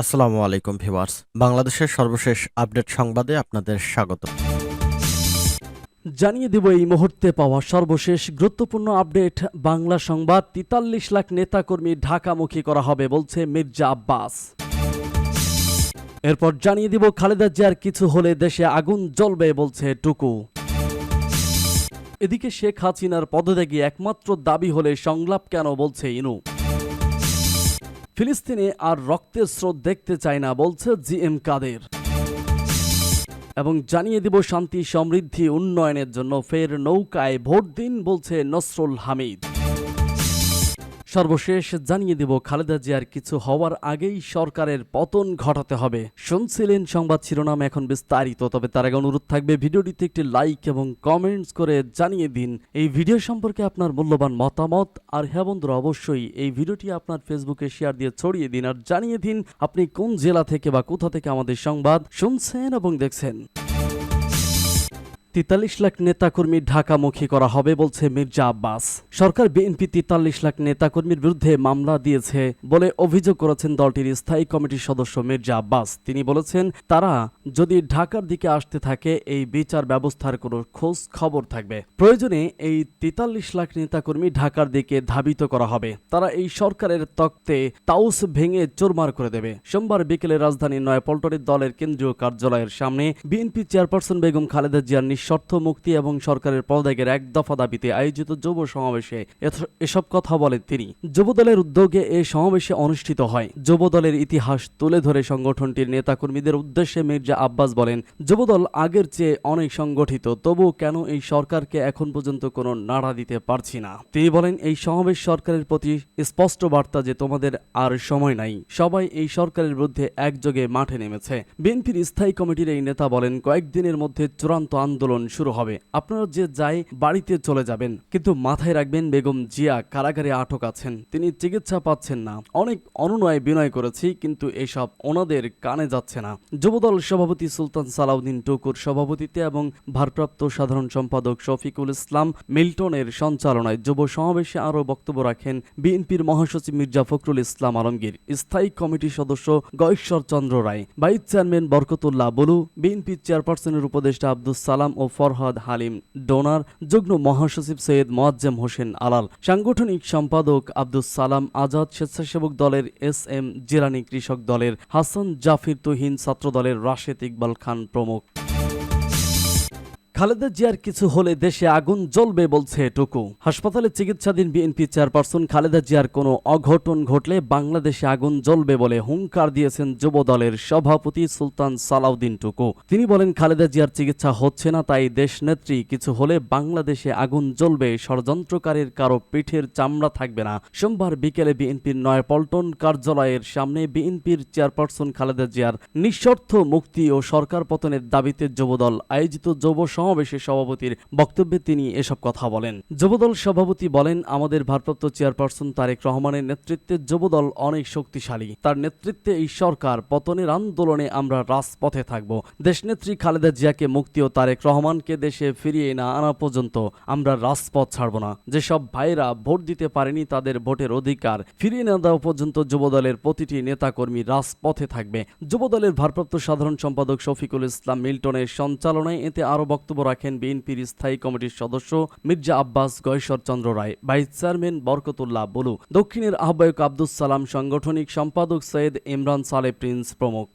আসসালামু আলাইকুম ভিউয়ার্স। বাংলাদেশের সর্বশেষ আপডেট সংবাদে আপনাদের স্বাগত। জানিয়ে দেব এই মুহূর্তে পাওয়া সর্বশেষ গুরুত্বপূর্ণ আপডেট। বাংলা সংবাদ, তেতাল্লিশ লাখ নেতাকর্মী ঢাকামুখী করা হবে বলছে মির্জা আব্বাস। এরপর জানিয়ে দিব খালেদা জিয়ার কিছু হলে দেশে আগুন জ্বলবে বলছে টুকু। এদিকে শেখ হাসিনার পদত্যাগী একমাত্র দাবি হলে সংলাপ কেন বলছে ইনু? ফিলিস্তিনে আর রক্তের স্রোত দেখতে চায় না, বলছে জি এম কাদের। এবং জানিয়ে দিব শান্তি সমৃদ্ধি উন্নয়নের জন্য ফের নৌকায় ভোট দিন, বলছে নসরুল হামিদ। সর্বশেষ জানিয়ে দিব খালেদা জিয়ার কিছু হওয়ার আগেই সরকারের পতন ঘটাতে হবে। শুনছিলেন সংবাদ শিরোনাম এখন বিস্তারিত, তবে তার আগে অনুরোধ থাকবে ভিডিওটিতে একটি লাইক এবং কমেন্টস করে জানিয়ে দিন। এই ভিডিও সম্পর্কে আপনার মূল্যবান মতামত। আর হ্যাঁ বন্ধুরা, অবশ্যই এই ভিডিওটি আপনার ফেসবুকে শেয়ার দিয়ে ছড়িয়ে দিন। আর জানিয়ে দিন, আপনি কোন জেলা থেকে বা কোথা থেকে আমাদের সংবাদ শুনছেন এবং দেখছেন। তেতাল্লিশ লাখ নেতাকর্মী ঢাকামুখী করা হবে বলছে মির্জা আব্বাস। সরকার বিএনপি তেতাল্লিশ লাখ নেতাকর্মীর বিরুদ্ধে মামলা দিয়েছে বলে অভিযোগ করেছেন দলটির স্থায়ী কমিটির সদস্য মির্জা আব্বাস। তিনি বলেছেন, তারা যদি ঢাকার দিকে আসতে থাকে, এই বিচার ব্যবস্থার কোনো খোঁজ খবর থাকবে। প্রয়োজনে এই তেতাল্লিশ লাখ নেতাকর্মী ঢাকার দিকে ধাবিত করা হবে। তারা এই সরকারের তক্তে তাউস ভেঙে চোরমার করে দেবে। সোমবার বিকেলে রাজধানীর নয়াপল্টনের দলের কেন্দ্রীয় কার্যালয়ের সামনে বিএনপি চেয়ারপারসন বেগম খালেদা জিয়ার নিঃশর্ত মুক্তি এবং সরকারের পদত্যাগের এক দফা দাবিতে আয়োজিত যুব সমাবেশে এসব কথা বলেন তিনি। যুবদলের উদ্যোগে এ সমাবেশে অনুষ্ঠিত হয়। যুবদলের ইতিহাস তুলে ধরে সংগঠনটির নেতাকর্মীদের উদ্দেশ্যে মির্জা আব্বাস বলেন, যুবদল আগের চেয়ে অনেক সংগঠিত তবু কেন এই সরকারকে এখন পর্যন্ত কোনো নাড়া দিতে পারছি না? তিনি বলেন, এই সমাবেশ সরকারের প্রতি স্পষ্ট বার্তা যে তোমাদের আর সময় নাই। সবাই এই সরকারের বিরুদ্ধে একযোগে মাঠে নেমেছে। বিএনপির স্থায়ী কমিটির এই নেতা বলেন, কয়েকদিনের মধ্যে চূড়ান্ত আন্দোলন শুরু হবে। আপনারা যে যাই বাড়িতে চলে যাবেন, কিন্তু মাথায় রাখবেন বেগম জিয়া কারাগারে আটক আছেন। তিনি চিকিৎসা পাচ্ছেন না। অনেক অনুনয় বিনয় করেছি, কিন্তু এসব ওনাদের কানে যাচ্ছে না। যুবদল সভাপতি সুলতান সালাউদ্দিন টুকুর সভাপতিত্বে এবং ভারপ্রাপ্ত সাধারণ সম্পাদক শফিকুল ইসলাম মিল্টনের সঞ্চালনায় যুব সমাবেশে আরও বক্তব্য রাখেন বিএনপির মহাসচিব মির্জা ফখরুল ইসলাম আলমগীর। স্থায়ী কমিটির সদস্য Goyeshwar Chandra Roy. Vice chairman Barkatullah Bulu BNP চেয়ারপারসনের উপদেষ্টা আব্দুস সালাম ফরহাদ হালিম, ডোনার যুগ্ম মহাসচিব সৈয়দ মোয়াজ্জেম হোসেন আলাল, সাংগঠনিক সম্পাদক আব্দুস সালাম আজাদ, স্বেচ্ছাসেবক দলের এস এম জিরানি কৃষক দলের হাসান জাফির তুহিন ছাত্র দলের রাশেদ ইকবাল খান প্রমুখ। খালেদা জিয়ার কিছু হলে দেশে আগুন জ্বলবে বলছে টুকু হাসপাতালে চিকিৎসাধীন বিএনপি চেয়ারপারসন খালেদা জিয়ার কোনো অঘটন ঘটলে বাংলাদেশে আগুন জ্বলবে বলে হুঙ্কার দিয়েছেন যুব দলের সভাপতি সুলতান সালাউদ্দিন টুকু। তিনি বলেন, খালেদা জিয়ার চিকিৎসা হচ্ছে না, তাই দেশনেত্রী কিছু হলে বাংলাদেশে আগুন জ্বলবে, ষড়যন্ত্রকারীর কারও পিঠের চামড়া থাকবে না। সোমবার বিকেলে বিএনপির নয়াপল্টন কার্যালয়ের সামনে বিএনপির চেয়ারপারসন খালেদা জিয়ার নিঃশর্ত মুক্তি ও সরকার পতনের দাবিতে যুবদল আয়োজিত যুব সমাবেশের সভাপতির বক্তব্যে তিনি এসব কথা বলেন। যুবদল সভাপতি বলেন, আমাদের ভারপ্রাপ্ত চেয়ারপারসন তারেক রহমানের নেতৃত্বে যুবদল অনেক শক্তিশালী। তার নেতৃত্বে এই সরকার পতনের আন্দোলনে আমরা রাজপথে থাকব। দেশনেত্রী খালেদা জিয়াকে মুক্তি ও তারেক রহমানকে দেশে ফিরিয়ে না আনা পর্যন্ত আমরা রাজপথ ছাড়ব না। যেসব ভাইরা ভোট দিতে পারেনি তাদের ভোটের অধিকার ফিরিয়ে না দেওয়া পর্যন্ত যুবদলের প্রতিটি নেতাকর্মী রাজপথে থাকবে। যুবদলের ভারপ্রাপ্ত সাধারণ সম্পাদক শফিকুল ইসলাম মিল্টনের সঞ্চালনায় এতে আরও বক্তব্য রাখেন বিএনপির স্থায়ী কমিটির সদস্য মির্জা আব্বাস গয়েশ্বর চন্দ্র রায়। Vice chairman Barkatullah Bulu. দক্ষিণের আহ্বায়ক আব্দুস সালাম সাংগঠনিক সম্পাদক সৈয়দ ইমরান সালে প্রিন্স প্রমুখ।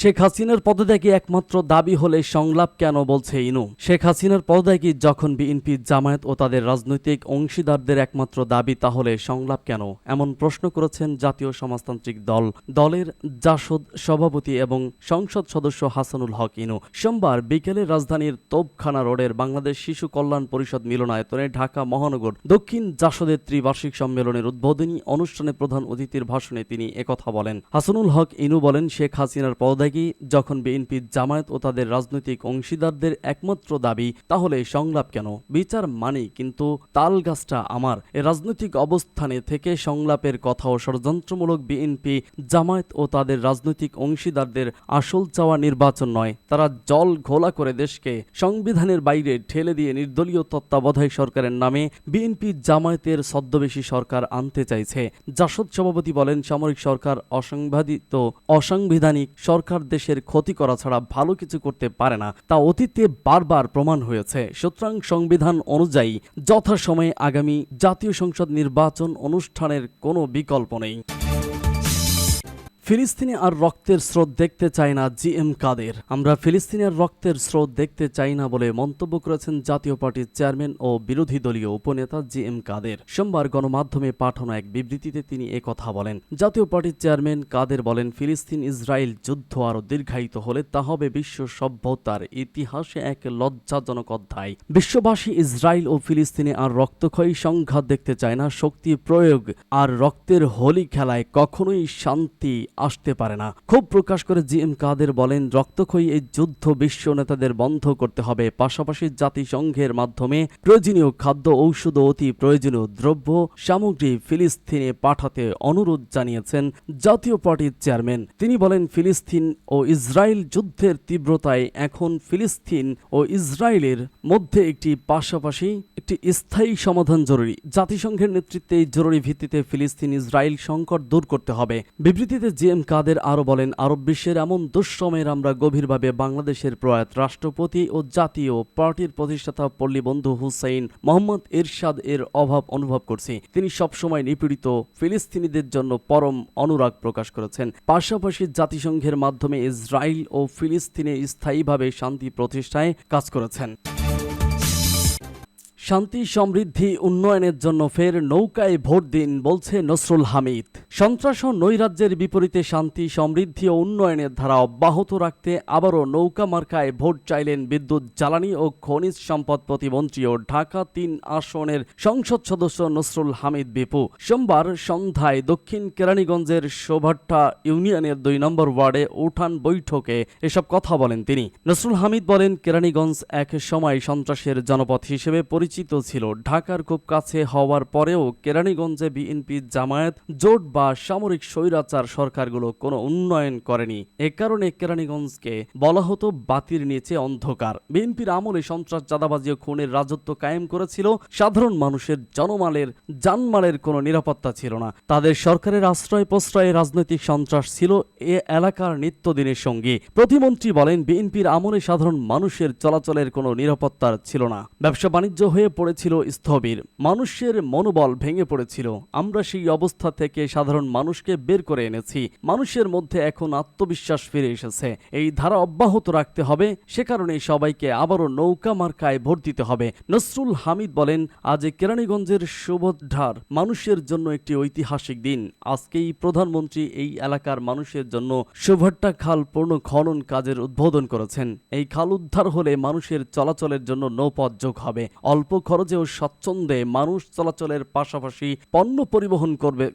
শেখ হাসিনার পদত্যাগী একমাত্র দাবি হলে সংলাপ কেন বলছে ইনু? শেখ হাসিনার পদত্যাগী যখন বিএনপি, জামায়াত ও তাদের রাজনৈতিক অংশীদারদের একমাত্র দাবি, তাহলে সংলাপ কেন? এমন প্রশ্ন করেছেন জাতীয় সমাজতান্ত্রিক দল, দলের জাসদ সভাপতি এবং সংসদ সদস্য হাসানুল হক ইনু। সোমবার বিকেলে রাজধানীর তোপখানা রোডের বাংলাদেশ শিশু কল্যাণ পরিষদ মিলনায়তনে ঢাকা মহানগর দক্ষিণ জাসদের ত্রিবার্ষিক সম্মেলনের উদ্বোধনী অনুষ্ঠানে প্রধান অতিথির ভাষণে তিনি একথা বলেন। হাসানুল হক ইনু বলেন, শেখ হাসিনার পদত্যাগী তত্ত্বাবধায়কই যখন বিএনপি জামায়াত ও তাদের রাজনৈতিক অংশীদারদের একমাত্র দাবি, তাহলে সংলাপ কেন? বিচার মানি কিন্তু তাল গাছটা আমার। এ রাজনৈতিক অবস্থানে থেকে সংলাপের কথা ও ষড়যন্ত্রমূলক বিএনপি জামায়াত ও তাদের রাজনৈতিক অংশীদারদের আসল চাওয়া নির্বাচন নয়। তারা জল ঘোলা করে দেশকে সংবিধানের বাইরে ঠেলে দিয়ে নির্দলীয় তত্ত্বাবধায়ক সরকারের নামে বিএনপি জামায়াতের ছদ্মবেশী সরকার আনতে চাইছে। জাসদ সভাপতি বলেন, সামরিক সরকার অসাংবাদিত, অসাংবিধানিক সরকার দেশের ক্ষতি করা ছাড়া ভালো কিছু করতে পারে না। তা অতীতে বারবার প্রমাণ হয়েছে। সুতরাং সংবিধান অনুযায়ী যথাসময়ে আগামী জাতীয় সংসদ নির্বাচন অনুষ্ঠানের কোনো বিকল্প নেই। ফিলিস্তিনে আর রক্তের স্রোত দেখতে চায় না জি এম কাদের। আমরা ফিলিস্তিনের রক্তের স্রোত দেখতে চাই না বলে মন্তব্য করেছেন জাতীয় পার্টির চেয়ারম্যান ও বিরোধী দলীয় উপনেতা জি এম কাদের। সোমবার গণমাধ্যমে পাঠানো এক বিবৃতিতে তিনি একথা বলেন। জাতীয় পার্টির চেয়ারম্যান কাদের বলেন, ফিলিস্তিন ইসরায়েল যুদ্ধ আরও দীর্ঘায়িত হলে তা হবে বিশ্ব সভ্যতার ইতিহাসে এক লজ্জাজনক অধ্যায়। বিশ্ববাসী ইসরায়েল ও ফিলিস্তিনে আর রক্তক্ষয়ী সংঘাত দেখতে চায় না, শক্তি প্রয়োগ আর রক্তের হোলি খেলায় কখনোই শান্তি আসতে পারে না। ক্ষোভ প্রকাশ করে জি এম কাদের বলেন, রক্তক্ষয়ী এই যুদ্ধ বিশ্ব নেতাদের বন্ধ করতে হবে। পাশাপাশি জাতিসংঘের মাধ্যমে প্রয়োজনীয় খাদ্য, ঔষধ অতি প্রয়োজনীয় দ্রব্য, সামগ্রী ফিলিস্তিনে পাঠাতে অনুরোধ জানিয়েছেন জাতীয় পার্টির চেয়ারম্যান। তিনি বলেন, ফিলিস্তিন ও ইসরায়েল যুদ্ধের তীব্রতায় এখন ফিলিস্তিন ও ইসরায়েলের মধ্যে একটি পাশাপাশি একটি স্থায়ী সমাধান জরুরি। জাতিসংঘের নেতৃত্বে জরুরি ভিত্তিতে ফিলিস্তিন ইসরায়েল সংকট দূর করতে হবে। বিবৃতিতে জি এম কাদের আরও বলেন, আরব বিশ্বের এমন দুঃসময়ের আমরা গভীরভাবে বাংলাদেশের প্রয়াত রাষ্ট্রপতি ও জাতীয় পার্টির প্রতিষ্ঠাতা পল্লীবন্ধু হুসাইন মোহাম্মদ এরশাদ এর অভাব অনুভব করছি। তিনি সবসময় নিপীড়িত ফিলিস্তিনিদের জন্য পরম অনুরাগ প্রকাশ করেছেন। পাশাপাশি জাতিসংঘের মাধ্যমে ইসরায়েল ও ফিলিস্তিনে স্থায়ীভাবে শান্তি প্রতিষ্ঠায় কাজ করেছেন। শান্তি সমৃদ্ধি উন্নয়নের জন্য ফের নৌকায় ভোট দিন বলছে নসরুল হামিদ। সন্ত্রাস ও নৈরাজ্যের বিপরীতে শান্তি, সমৃদ্ধি ও উন্নয়নের ধারা অব্যাহত রাখতে আবারও নৌকা মার্কায় ভোট চাইলেন বিদ্যুৎ, জ্বালানি ও খনিজ সম্পদ প্রতিমন্ত্রী ও ঢাকা তিন আসনের সংসদ সদস্য নসরুল হামিদ বিপু। সোমবার সন্ধ্যায় দক্ষিণ কেরানীগঞ্জের শোভাট্টা ইউনিয়নের দুই নম্বর ওয়ার্ডে উঠান বৈঠকে এসব কথা বলেন তিনি। নসরুল হামিদ বলেন, কেরানীগঞ্জ এক সময় সন্ত্রাসের জনপদ হিসেবে পরিচিত ছিল। ঢাকার খুব কাছে হওয়ার পরেও কেরানীগঞ্জে বিএনপি জামায়াত জোট বা সামরিক স্বৈরাচার সরকারগুলো কোনো উন্নয়ন করেনি। এ কারণে কেরানীগঞ্জকে বলা হতো বাতির নিচে অন্ধকার। বিএনপির আমলে সন্ত্রাস, চাঁদাবাজি ও খুনের রাজত্ব কায়েম করেছিল। সাধারণ মানুষের জনমালের জানমালের কোনো নিরাপত্তা ছিল না। তাদের সরকারের আশ্রয় প্রশ্রয়ে রাজনৈতিক সন্ত্রাস ছিল এ এলাকার নিত্যদিনের সঙ্গী। প্রতিমন্ত্রী বলেন, বিএনপির আমলে সাধারণ মানুষের চলাচলের কোনো নিরাপত্তার ছিল না। ব্যবসা বাণিজ্য হয়ে পড়েছিল স্থবির। মানুষের মনোবল ভেঙে পড়েছিল। আমরা সেই অবস্থা থেকে সাধারণ মানুষকে বের করে এনেছি। মানুষের মধ্যে এখন আত্মবিশ্বাস ফিরে এসেছে। এই ধারা অব্যাহত রাখতে হবে। সে কারণে সবাইকে আবারও নৌকা মার্কায় ভোট দিতে হবে। নসরুল হামিদ বলেন, আজ কেরানীগঞ্জের সুভদ্রার মানুষের জন্য একটি ঐতিহাসিক দিন। আজকেই প্রধানমন্ত্রী এই এলাকার মানুষের জন্য সুভট্টা খাল পূর্ণ খনন কাজের উদ্বোধন করেছেন। এই খাল উদ্ধার হলে মানুষের চলাচলের জন্য নৌপথ যোগ হবে। অল্প খরচে ও স্বচ্ছন্দে মানুষ চলাচলের পাশাপাশি পণ্য পরিবহন করবে।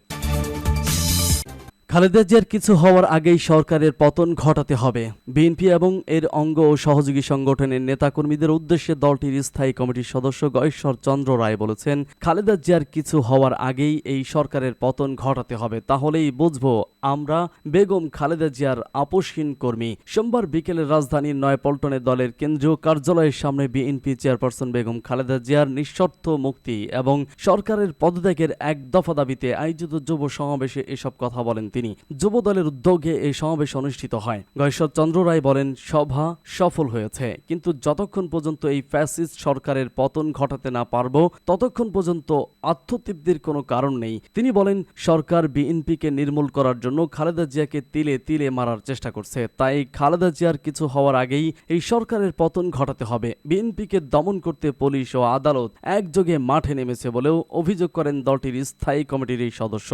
খালেদা জিয়ার কিছু হওয়ার আগেই সরকারের পতন ঘটাতে হবে। বিএনপি এবং এর অঙ্গ ও সহযোগী সংগঠনের নেতাকর্মীদের উদ্দেশ্যে দলটির স্থায়ী কমিটির সদস্য গয়েশ্বর চন্দ্র রায় বলেছেন, খালেদা জিয়ার কিছু হওয়ার আগেই এই সরকারের পতন ঘটাতে হবে। তাহলেই বুঝব আমরা বেগম খালেদা জিয়ার আপোষহীন কর্মী। সোমবার বিকেলে রাজধানীর নয়পল্টনে দলের কেন্দ্রীয় কার্যালয়ের সামনে বিএনপি চেয়ারপারসন বেগম খালেদা জিয়ার নিঃশর্ত মুক্তি এবং সরকারের পদত্যাগের এক দফা দাবিতে আয়োজিত যুব সমাবেশে এসব কথা বলেন তিনি। যুব দলের উদ্যোগে এই সমাবেশ অনুষ্ঠিত হয়। গয়েশ্বর চন্দ্র রায় বলেন, সভা সফল হয়েছে, কিন্তু যতক্ষণ পর্যন্ত এই ফ্যাসিস্ট সরকারের পতন ঘটাতে না পারব, ততক্ষণ পর্যন্ত আত্মতৃপ্তির কোনো কারণ নেই। তিনি বলেন, সরকার বিএনপিকে নির্মূল করার জন্য খালেদা জিয়াকে তিলে তিলে মারার চেষ্টা করছে। তাই খালেদা জিয়ার কিছু হওয়ার আগেই এই সরকারের পতন ঘটাতে হবে। বিএনপিকে দমন করতে পুলিশ ও আদালত একযোগে মাঠে নেমেছে বলেও অভিযোগ করেন দলটির স্থায়ী কমিটির এই সদস্য।